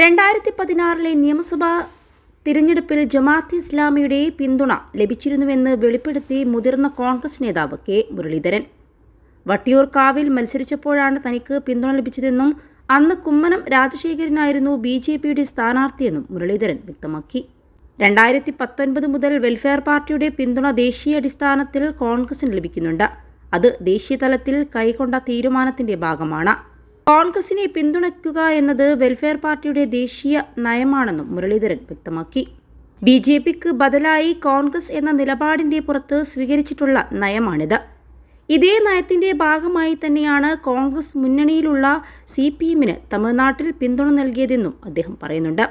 രണ്ടായിരത്തി പതിനാറിലെ നിയമസഭാ തിരഞ്ഞെടുപ്പിൽ ജമാഅത്ത് ഇസ്ലാമിയുടെ പിന്തുണ ലഭിച്ചിരുന്നുവെന്ന് വെളിപ്പെടുത്തി മുതിർന്ന കോൺഗ്രസ് നേതാവ് കെ മുരളീധരൻ. വട്ടിയൂർക്കാവിൽ മത്സരിച്ചപ്പോഴാണ് തനിക്ക് പിന്തുണ ലഭിച്ചതെന്നും അന്ന് കുമ്മനം രാജശേഖരനായിരുന്നു ബി ജെ പിയുടെ സ്ഥാനാർത്ഥിയെന്നും മുരളീധരൻ വ്യക്തമാക്കി. രണ്ടായിരത്തി പത്തൊൻപത് മുതൽ വെൽഫെയർ പാർട്ടിയുടെ പിന്തുണ ദേശീയ അടിസ്ഥാനത്തിൽ കോൺഗ്രസിന് ലഭിക്കുന്നുണ്ട്. അത് ദേശീയ തലത്തിൽ കൈക്കൊണ്ട തീരുമാനത്തിന്റെ ഭാഗമാണ്. കോൺഗ്രസിനെ പിന്തുണയ്ക്കുക എന്നത് വെൽഫെയർ പാർട്ടിയുടെ ദേശീയ നയമാണെന്നും മുരളീധരൻ വ്യക്തമാക്കി. ബി ജെ പിക്ക് ബദലായി കോൺഗ്രസ് എന്ന നിലപാടിന്റെ പുറത്ത് സ്വീകരിച്ചിട്ടുള്ള നയമാണിത്. ഇതേ നയത്തിന്റെ ഭാഗമായി തന്നെയാണ് കോൺഗ്രസ് മുന്നണിയിലുള്ള സി പി എമ്മിന് തമിഴ്നാട്ടിൽ പിന്തുണ നൽകിയതെന്നും അദ്ദേഹം പറയുന്നുണ്ട്.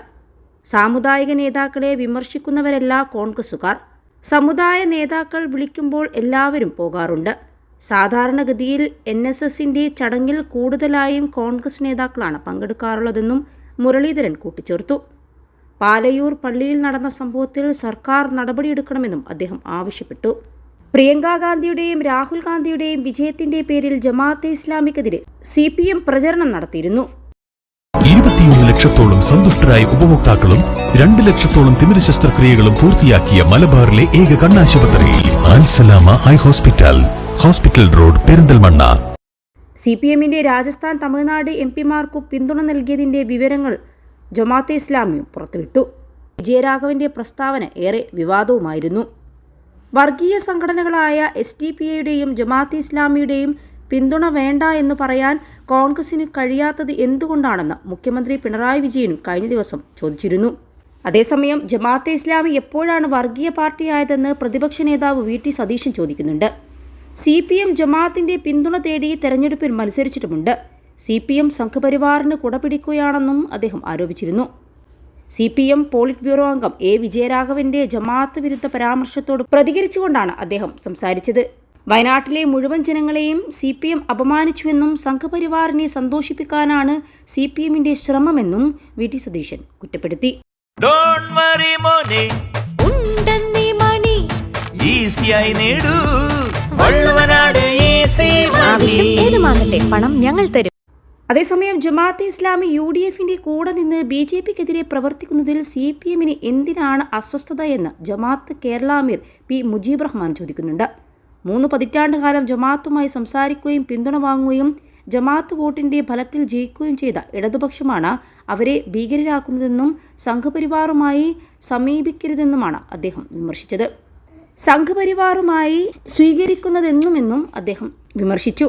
സാമുദായിക നേതാക്കളെ വിമർശിക്കുന്നവരല്ല കോൺഗ്രസുകാർ സമുദായ നേതാക്കൾ വിളിക്കുമ്പോൾ എല്ലാവരും പോകാറുണ്ട്. സാധാരണഗതിയിൽ എൻ എസ് എസിന്റെ ചടങ്ങിൽ കൂടുതലായും കോൺഗ്രസ് നേതാക്കളാണ് പങ്കെടുക്കാറുള്ളതെന്നും മുരളീധരൻ കൂട്ടിച്ചേർത്തു. പാലയൂർ പള്ളിയിൽ നടന്ന സംഭവത്തിൽ സർക്കാർ നടപടിയെടുക്കണമെന്നും അദ്ദേഹം ആവശ്യപ്പെട്ടു. പ്രിയങ്കാ ഗാന്ധിയുടെയും രാഹുൽ ഗാന്ധിയുടെയും വിജയത്തിന്റെ പേരിൽ ജമാഅത്തെ ഇസ്ലാമിക്കെതിരെ സി പി എം പ്രചരണം നടത്തിയിരുന്നു. ലക്ഷത്തോളം സന്തുഷ്ടരായ ഉപഭോക്താക്കളും രണ്ട് ലക്ഷത്തോളം തിമിര ശസ്ത്രക്രിയകളും പൂർത്തിയാക്കിയ മലബാറിലെ ഏക കണ്ണാശുപത്രി Alsalama eye hospital. Hospital road Perinthalmanna. C P എമ്മിന്റെ രാജസ്ഥാൻ തമിഴ്നാട് എം പിമാർക്കു പിന്തുണ നൽകിയതിന്റെ വിവരങ്ങൾ ജമാഅത്തെ ഇസ്ലാമിയും പുറത്തുവിട്ടു. വിജയരാഘവന്റെ പ്രസ്താവന ഏറെ വിവാദവുമായിരുന്നു. വർഗീയ സംഘടനകളായ എസ് ഡി പി ഐയുടെയും ജമാഅത്തെ ഇസ്ലാമിയുടെയും പിന്തുണ വേണ്ട എന്ന് പറയാൻ കോൺഗ്രസിന് കഴിയാത്തത് എന്തുകൊണ്ടാണെന്ന് മുഖ്യമന്ത്രി പിണറായി വിജയനും കഴിഞ്ഞ ദിവസം ചോദിച്ചിരുന്നു. അതേസമയം ജമാഅത്തെ ഇസ്ലാമി എപ്പോഴാണ് വർഗീയ പാർട്ടിയായതെന്ന് പ്രതിപക്ഷ നേതാവ് വി ടി സതീശൻ ചോദിക്കുന്നുണ്ട്. സി പി എം ജമാഅത്തിന്റെ പിന്തുണ തേടി തെരഞ്ഞെടുപ്പിൽ മത്സരിച്ചിട്ടുമുണ്ട്. സി പി എം സംഘപരിവാറിന് കുടപിടിക്കുകയാണെന്നും അദ്ദേഹം ആരോപിച്ചിരുന്നു. C P M Polit Bureau അംഗം എ വിജയരാഘവന്റെ ജമാഅത്ത് വിരുദ്ധ പരാമർശത്തോട് പ്രതികരിച്ചുകൊണ്ടാണ് അദ്ദേഹം സംസാരിച്ചത്. വയനാട്ടിലെ മുഴുവൻ ജനങ്ങളെയും സി പി എം അപമാനിച്ചുവെന്നും സംഘപരിവാറിനെ സന്തോഷിപ്പിക്കാനാണ് സി പി എമ്മിന്റെ ശ്രമമെന്നും വി ടി സതീശൻ കുറ്റപ്പെടുത്തി. ഡോൺ വറി മോനെ. ഉണ്ടെന്നീ മണി. ഈസിയായി നേടൂ. ആവശ്യം ഏതുമാകട്ടെ പണം ഞങ്ങൾ തരും. അതേസമയം ജമാഅത്തെ ഇസ്ലാമി യു ഡി എഫിന്റെ കൂടെ നിന്ന് ബി ജെ പിക്കെതിരെ പ്രവർത്തിക്കുന്നതിൽ സി പി എമ്മിന് എന്തിനാണ് അസ്വസ്ഥത എന്ന് ജമാഅത്ത് കേരള അമീർ പി മുജീബ് റഹ്മാൻ ചോദിക്കുന്നുണ്ട്. മൂന്ന് പതിറ്റാണ്ട് കാലം ജമാഅത്തുമായി സംസാരിക്കുകയും പിന്തുണ വാങ്ങുകയും ജമാഅത്ത് വോട്ടിന്റെ ഫലത്തിൽ ജയിക്കുകയും ചെയ്ത ഇടതുപക്ഷമാണ് അവരെ ഭീകരരാക്കുന്നതെന്നും സംഘപരിവാറുമായി സമീപിക്കരുതെന്നുമാണ് അദ്ദേഹം വിമർശിച്ചത്. സംഘപരിവാറുമായി സ്വീകരിക്കുന്നതെന്നുമെന്നും അദ്ദേഹം വിമർശിച്ചു.